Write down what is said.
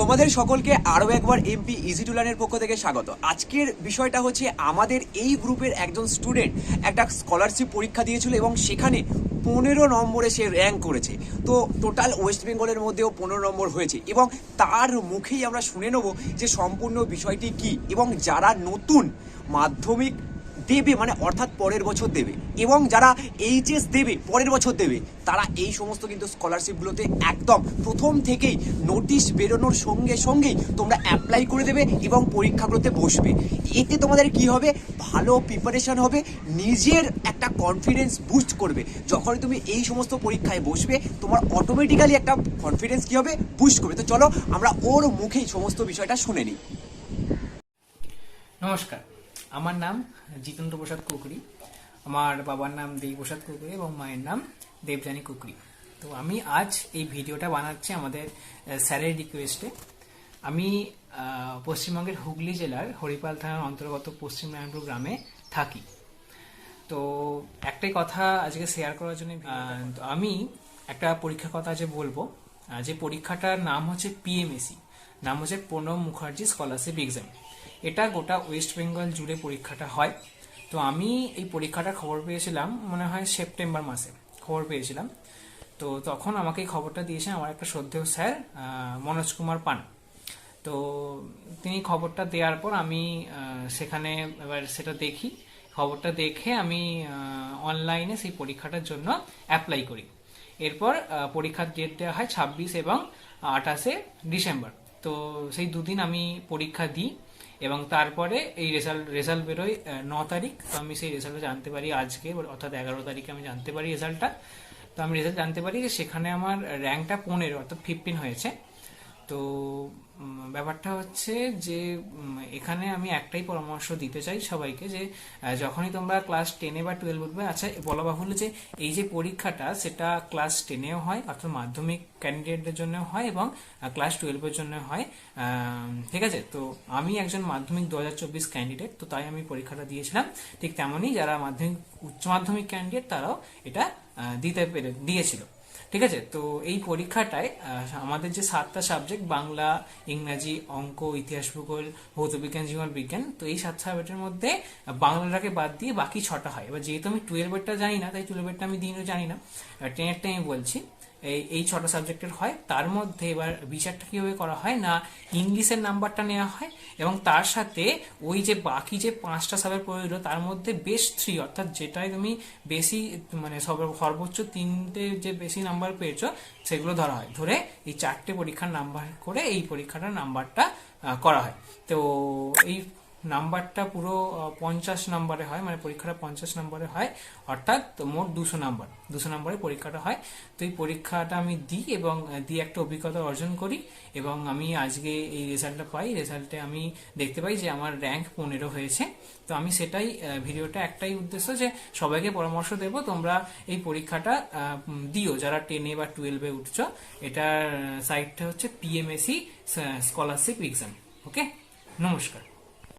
তোমাদের সকলকে আরও একবার এমপি ইজি টুলানের পক্ষ থেকে স্বাগত। আজকের বিষয়টা হচ্ছে আমাদের এই গ্রুপের একজন স্টুডেন্ট একটা স্কলারশিপ পরীক্ষা দিয়েছিল এবং সেখানে পনেরো নম্বরে সে র্যাঙ্ক করেছে। তো টোটাল ওয়েস্ট বেঙ্গলের মধ্যেও পনেরো নম্বর হয়েছে এবং তার মুখেই আমরা শুনে নেব যে সম্পূর্ণ বিষয়টি কি এবং যারা নতুন মাধ্যমিক দেবে মানে অর্থাৎ পরের বছর দেবে। এবং যারা এইচএস দেবে, পরের বছর দেবে, তারা এই সমস্ত কিন্তু স্কলারশিপগুলোতে একদম প্রথম থেকেই নোটিশ বেরোনোর সঙ্গে সঙ্গেই তোমরা অ্যাপ্লাই করে দেবে এবং পরীক্ষাগুলোতে বসবে। এতে তোমাদের কি হবে? ভালো প্রিপারেশন হবে, নিজের একটা কনফিডেন্স বুস্ট করবে। যখন তুমি এই সমস্ত পরীক্ষায় বসবে, তোমার অটোমেটিক্যালি একটা কনফিডেন্স কি হবে? বুস্ট করবে। তো চলো আমরা ওর মুখেই সমস্ত বিষয়টা শুনে নিই। নমস্কার। আমার নাম জিতেন্দ্র প্রসাদ কুকরি আমার বাবার নাম দেব প্রসাদ কুকরি এবং মায়ের নাম দেবযানী কুকরি তো আমি আজ এই ভিডিওটা বানাচ্ছি আমাদের স্যারের রিকোয়েস্টে আমি পশ্চিমবঙ্গের হুগলি জেলার হরিপাল থানার অন্তর্গত পশ্চিম নারায়ণপুর গ্রামে থাকি। তো একটাই কথা আজকে শেয়ার করার জন্য আমি একটা পরীক্ষার কথা যে বলব। যে পরীক্ষাটার নাম হচ্ছে পিএমএসি নাম হচ্ছে প্রণব মুখার্জি স্কলারশিপ এক্সাম এটা গোটা ওয়েস্ট বেঙ্গল জুড়ে পরীক্ষাটা হয়। তো আমি এই পরীক্ষাটার খবর পেয়েছিলাম, মনে হয় সেপ্টেম্বর মাসে খবর পেয়েছিলাম। তো তখন আমাকে এই খবরটা দিয়েছেন আমার একটা শ্রদ্ধেয় স্যার মনোজ কুমার পান। তো তিনি খবরটা দেওয়ার পর আমি সেখানে এবার সেটা দেখি। খবরটা দেখে আমি অনলাইনে সেই পরীক্ষাটার জন্য অ্যাপ্লাই করি। এরপর পরীক্ষার ডেট দেওয়া হয় ছাব্বিশ এবং আঠাশে ডিসেম্বর তো সেই দুদিন আমি পরীক্ষা দিই এবং তারপরে এই রেজাল্ট রেজাল্ট বেরোয় ন তারিখ। তো আমি সেই রেজাল্টটা জানতে পারি আজকে, অর্থাৎ এগারো তারিখে আমি জানতে পারি রেজাল্টটা তো আমি রেজাল্ট জানতে পারি যে সেখানে আমার র্যাঙ্কটা পনেরো, অর্থাৎ ফিফটিন হয়েছে। তো ব্যাপারটা হচ্ছে যে এখানে আমি একটাই পরামর্শ দিতে চাই সবাইকে যে যখনই তোমরা ক্লাস টেনে বা টুয়েলভ উঠবে আচ্ছা বলা বাহুল্য যে, এই যে পরীক্ষাটা, সেটা ক্লাস টেনেও হয়, অর্থাৎ মাধ্যমিক ক্যান্ডিডেটদের জন্য হয় এবং ক্লাস টুয়েলভের জন্য হয়। ঠিক আছে? তো আমি একজন মাধ্যমিক দু হাজার চব্বিশ ক্যান্ডিডেট তো তাই আমি পরীক্ষাটা দিয়েছিলাম। ঠিক তেমনই যারা মাধ্যমিক, উচ্চ মাধ্যমিক ক্যান্ডিডেট তারাও এটা দিতে পেরে, দিয়েছিল। ঠিক আছে? তো এই পরীক্ষাটায় আমাদের যে সাতটা সাবজেক্ট বাংলা, ইংরাজি, অঙ্ক, ইতিহাস ভূগোল ভৌত বিজ্ঞান জীবন বিজ্ঞান তো এই সাত সাবজেক্টের মধ্যে বাংলাটাকে বাদ দিয়ে বাকি ছটা হয়। এবার যেহেতু আমি টুয়েলভেরটা জানি না, তাই টুয়েলভেরটা আমি দিনও জানি না। টেনেরটা আমি বলছি। এই ছটা সাবজেক্টের হয়। তার মধ্যে এবার বিচারটা কীভাবে করা হয় না ইংলিশের নাম্বারটা নেওয়া হয় এবং তার সাথে ওই যে বাকি যে পাঁচটা সাবের প্রয়োজন তার মধ্যে বেশ থ্রি অর্থাৎ যেটাই তুমি বেশি মানে সর্বোচ্চ তিনটে যে বেশি নাম্বার পেয়েছ, সেগুলো ধরা হয়। ধরে এই চারটে পরীক্ষার নাম্বার করে এই পরীক্ষাটার নাম্বারটা করা হয়। তো এই নাম্বারটা পুরো পঞ্চাশ নাম্বারে হয় মানে পরীক্ষাটা পঞ্চাশ নাম্বারে হয়, অর্থাৎ মোট দুশো নাম্বার। দুশো নাম্বারে পরীক্ষাটা হয়। তো এই পরীক্ষাটা আমি দিই এবং দিয়ে একটা অভিজ্ঞতা অর্জন করি এবং আমি আজকে এই রেজাল্টটা পাই। রেজাল্টে আমি দেখতে পাই যে আমার র্যাঙ্ক পনেরো হয়েছে। তো আমি সেটাই ভিডিওটা একটাই উদ্দেশ্য যে সবাইকে পরামর্শ দেব তোমরা এই পরীক্ষাটা দিও। যারা টেনে বা টুয়েলভে উঠছো, এটার সাইটটা হচ্ছে পিএমএসি স্কলারশিপ এক্সাম ওকে? নমস্কার।